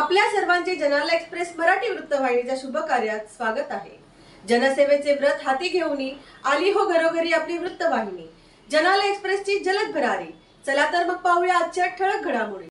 आपल्या सर्वांचे जनाला एक्सप्रेस मराठी वृत्तवाहिनीच्या शुभ कार्यात स्वागत आहे. जनसेवेचे व्रत हाती घेऊन आली हो घरोघरी आपली वृत्तवाहिनी. जनाला एक्सप्रेसची जलद भरारी. चला तर मग पाहूया आजच्या ठळक घडामोडी.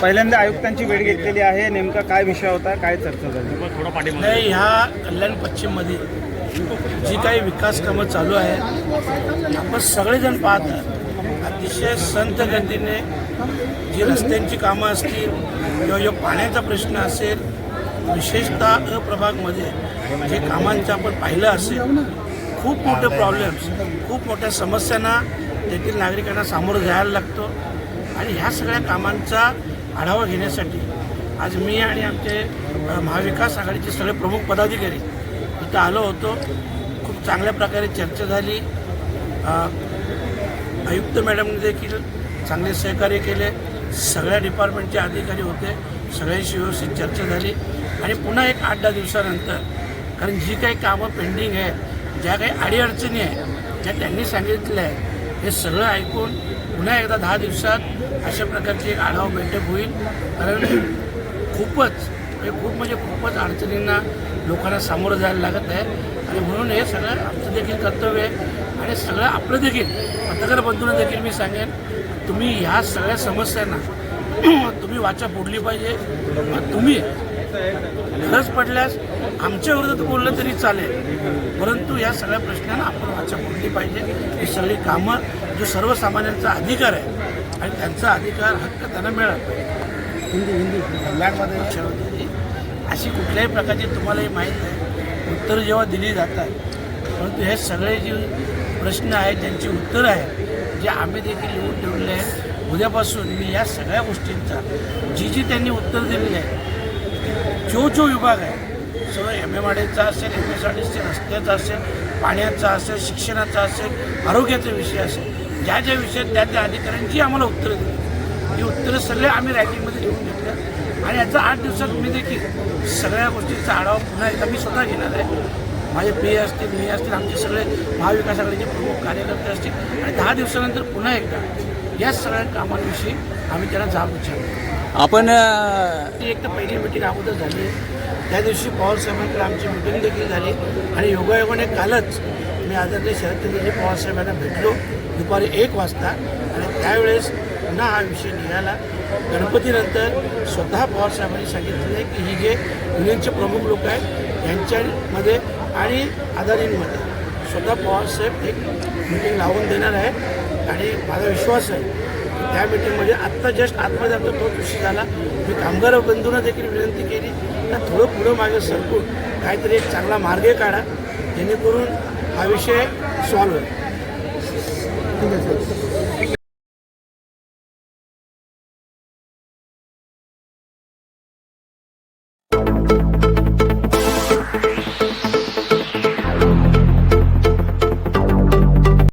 पहिल्यांदा आयुक्तांची भेट घेतलेली आहे. नेमका काय विषय होता? काय चर्चा झाली? नाही ह्या कल्याण पश्चिममध्ये जी काही विकास कामं चालू आहेत आपण सगळेजण पाहत अतिशय संत गतीने जी रस्त्यांची कामं असतील किंवा जो पाण्याचा प्रश्न असेल विशेषतः अप्रभागमध्ये जे कामांचं आपण पाहिलं असेल खूप मोठे प्रॉब्लेम्स खूप मोठ्या समस्यांना तेथील नागरिकांना सामोरं जायला लागतो. आणि ह्या सगळ्या कामांचा आढावा घेण्यासाठी आज मी आणि आमचे महाविकास आघाडीचे सगळे प्रमुख पदाधिकारी इथं आलो होतो. खूप चांगल्या प्रकारे चर्चा झाली. आयुक्त मॅडमने देखील चांगले सहकार्य केले. सगळ्या डिपार्टमेंटचे अधिकारी होते. सगळ्यांशी व्यवस्थित चर्चा झाली. आणि पुन्हा एक आठ दहा दिवसानंतर कारण जी काही कामं पेंडिंग आहेत ज्या काही अडीअडचणी आहेत ज्या त्यांनी सांगितल्या आहेत हे सगळं ऐकून पुन्हा एकदा दहा दिवसात अशा प्रकारची एक आढावा बैठक होईल. कारण खूपच हे खूप म्हणजे खूपच अडचणींना लोकांना सामोरं जायला लागत आहे. आणि म्हणून हे सगळं आमचं देखील कर्तव्य आहे. आणि सगळं आपलं देखील पत्रकार बंधूंना देखील मी सांगेन तुम्ही ह्या सगळ्या समस्यांना तुम्ही वाचा फोडली पाहिजे. मग तुम्ही गरज पडल्यास आमच्या विरोधात बोललं तरी चालेल. परंतु या सगळ्या प्रश्नांना आपण वाचा बोलली पाहिजे. ही सगळी कामं जो सर्वसामान्यांचा अधिकार आहे आणि त्यांचा अधिकार हक्क त्यांना मिळाला पाहिजे. कल्याणमध्ये अशी कुठल्याही प्रकारची तुम्हालाही माहीत आहे उत्तरं जेव्हा दिली जातात परंतु हे सगळे जे प्रश्न आहेत ज्यांची उत्तरं आहेत जे आम्ही देखील लिहून ठेवले आहेत उद्यापासून मी या सगळ्या गोष्टींचा जी जी त्यांनी उत्तर दिलेली आहे जो जो विभाग आहे सगळं एम एम आडीचा असेल एम एस आडीचा रस्त्याचा असेल पाण्याचा असेल शिक्षणाचा असेल आरोग्याचा विषय असेल ज्या ज्या विषयात त्या त्या अधिकाऱ्यांची आम्हाला उत्तरं दिली. ही उत्तरं सगळे आम्ही रायटिंगमध्ये लिहून घेतल्या. आणि याचा आठ दिवसात मी देखील सगळ्या गोष्टींचा आढावा पुन्हा एकदा मी स्वतः घेणार आहे. माझे पी असतील मी असतील आमचे सगळे महाविकास आघाडीचे प्रमुख कार्यकर्ते असतील. आणि दहा दिवसानंतर पुन्हा एकदा या सगळ्या कामांविषयी आम्ही त्यांना जाब विचारतो. आपण ती एक तर पहिली मिटिंग अगोदर झाली. त्या दिवशी पवार साहेबांकडे आमची मिटिंग देखील झाली. आणि योगायोगाने कालच मी आदरणीय शरदचंद्रजी पवार साहेबांना भेटलो दुपारी एक वाजता. आणि त्यावेळेस पुन्हा हा विषय निघाला. गणपतीनंतर स्वतः पवार साहेबांनी सांगितलेलं आहे की ही जे युनियनचे प्रमुख लोक आहेत यांच्यामध्ये आणि अदानींमध्ये स्वतः पवारसाहेब एक मिटिंग लावून देणार आहे. आणि माझा विश्वास आहे त्या मिटिंगमध्ये आत्ता जस्ट आतमध्ये आमचा तोच विषय झाला. मी कामगार बंधूंना देखील विनंती केली तर थोडं पुढं मागे सरकून काहीतरी एक चांगला मार्ग काढा जेणेकरून हा विषय सॉल्व्ह होईल.